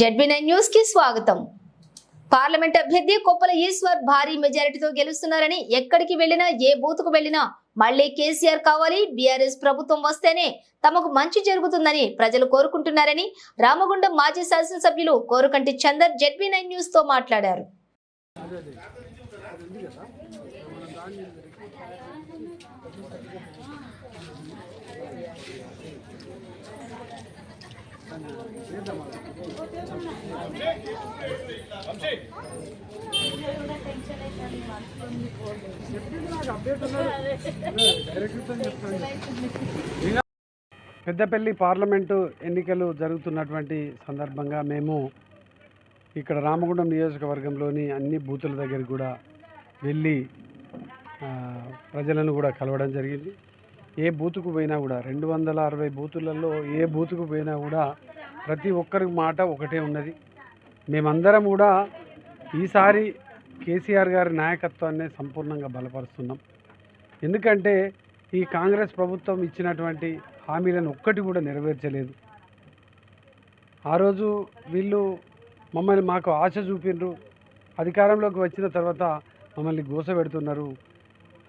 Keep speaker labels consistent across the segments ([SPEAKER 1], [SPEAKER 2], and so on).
[SPEAKER 1] ZB nine న్యూస్కి స్వాగతం. Parliament అభ్యర్థి కొప్పల ఈశ్వర్ భారీ మెజారిటీతో గెలుస్తున్నారని ఎక్కడికి వెళ్ళినా ఏ బూత్కు వెళ్ళినా మళ్ళీ కేసీఆర్ కావాలి బీఆర్ఎస్ ప్రభుత్వం వస్తేనే తమకు మంచి జరుగుతుందని ప్రజలు కోరుకుంటున్నారని రామగుండం మాజీ శాసనసభ్యులు కోరుకంటి చందర్ జడ్బీ నైన్ న్యూస్తో మాట్లాడారు.
[SPEAKER 2] పెద్దపల్లి పార్లమెంటు ఎన్నికలు జరుగుతున్నటువంటి సందర్భంగా మేము ఇక్కడ రామగుండం నియోజకవర్గంలోని అన్ని బూతుల దగ్గర కూడా వెళ్ళి ప్రజలను కూడా కలవడం జరిగింది. ఏ బూతుకు పోయినా కూడా రెండు వందల అరవై బూతులలో ఏ బూతుకు పోయినా కూడా ప్రతి ఒక్కరి మాట ఒకటే ఉన్నది. మేమందరం కూడా ఈసారి కేసీఆర్ గారి నాయకత్వాన్ని సంపూర్ణంగా బలపరుస్తున్నాం. ఎందుకంటే ఈ కాంగ్రెస్ ప్రభుత్వం ఇచ్చినటువంటి హామీలను ఒక్కటి కూడా నెరవేర్చలేదు. ఆ రోజు వీళ్ళు మమ్మల్ని మాకు ఆశ చూపిండ్రు అధికారంలోకి వచ్చిన తర్వాత మమ్మల్ని గోసపెడుతున్నారు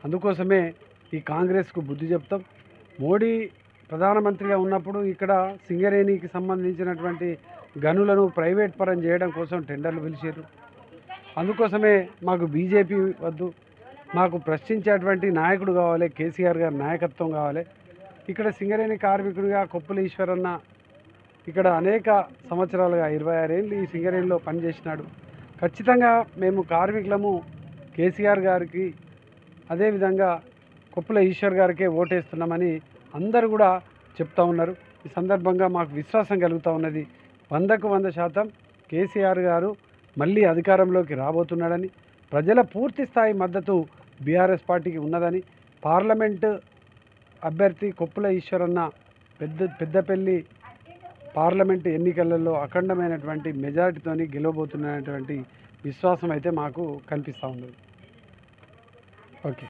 [SPEAKER 2] అందుకోసమే ఈ కాంగ్రెస్కు బుద్ధి చెప్తాం. మోడీ ప్రధానమంత్రిగా ఉన్నప్పుడు ఇక్కడ సింగరేణికి సంబంధించినటువంటి గనులను ప్రైవేట్ పరం చేయడం కోసం టెండర్లు పిలిచారు. అందుకోసమే మాకు బీజేపీ వద్దు. మాకు ప్రశ్నించేటువంటి నాయకుడు కావాలి కేసీఆర్ గారి నాయకత్వం కావాలి. ఇక్కడ సింగరేణి కార్మికుడిగా కొప్పుల ఈశ్వరన్న ఇక్కడ అనేక సంవత్సరాలుగా ఇరవై ఆరేళ్ళు ఈ సింగరేణిలో పనిచేసినాడు. ఖచ్చితంగా మేము కార్మికులము. కేసీఆర్ గారికి అదేవిధంగా కొప్పుల ఈశ్వర్ గారికే ఓటేస్తున్నామని అందరూ కూడా చెప్తా ఉన్నారు. ఈ సందర్భంగా మాకు విశ్వాసం కలుగుతూ ఉన్నది. వందకు వంద శాతం కేసీఆర్ గారు మళ్ళీ అధికారంలోకి రాబోతున్నాడని ప్రజల పూర్తి స్థాయి మద్దతు బీఆర్ఎస్ పార్టీకి ఉన్నదని పార్లమెంటు అభ్యర్థి కొప్పుల ఈశ్వరన్న పెద్ద పెద్దపల్లి పార్లమెంటు ఎన్నికలలో అఖండమైనటువంటి మెజారిటీతోని గెలవబోతున్నటువంటి విశ్వాసం అయితే మాకు కనిపిస్తూ ఉన్నది. ఓకే.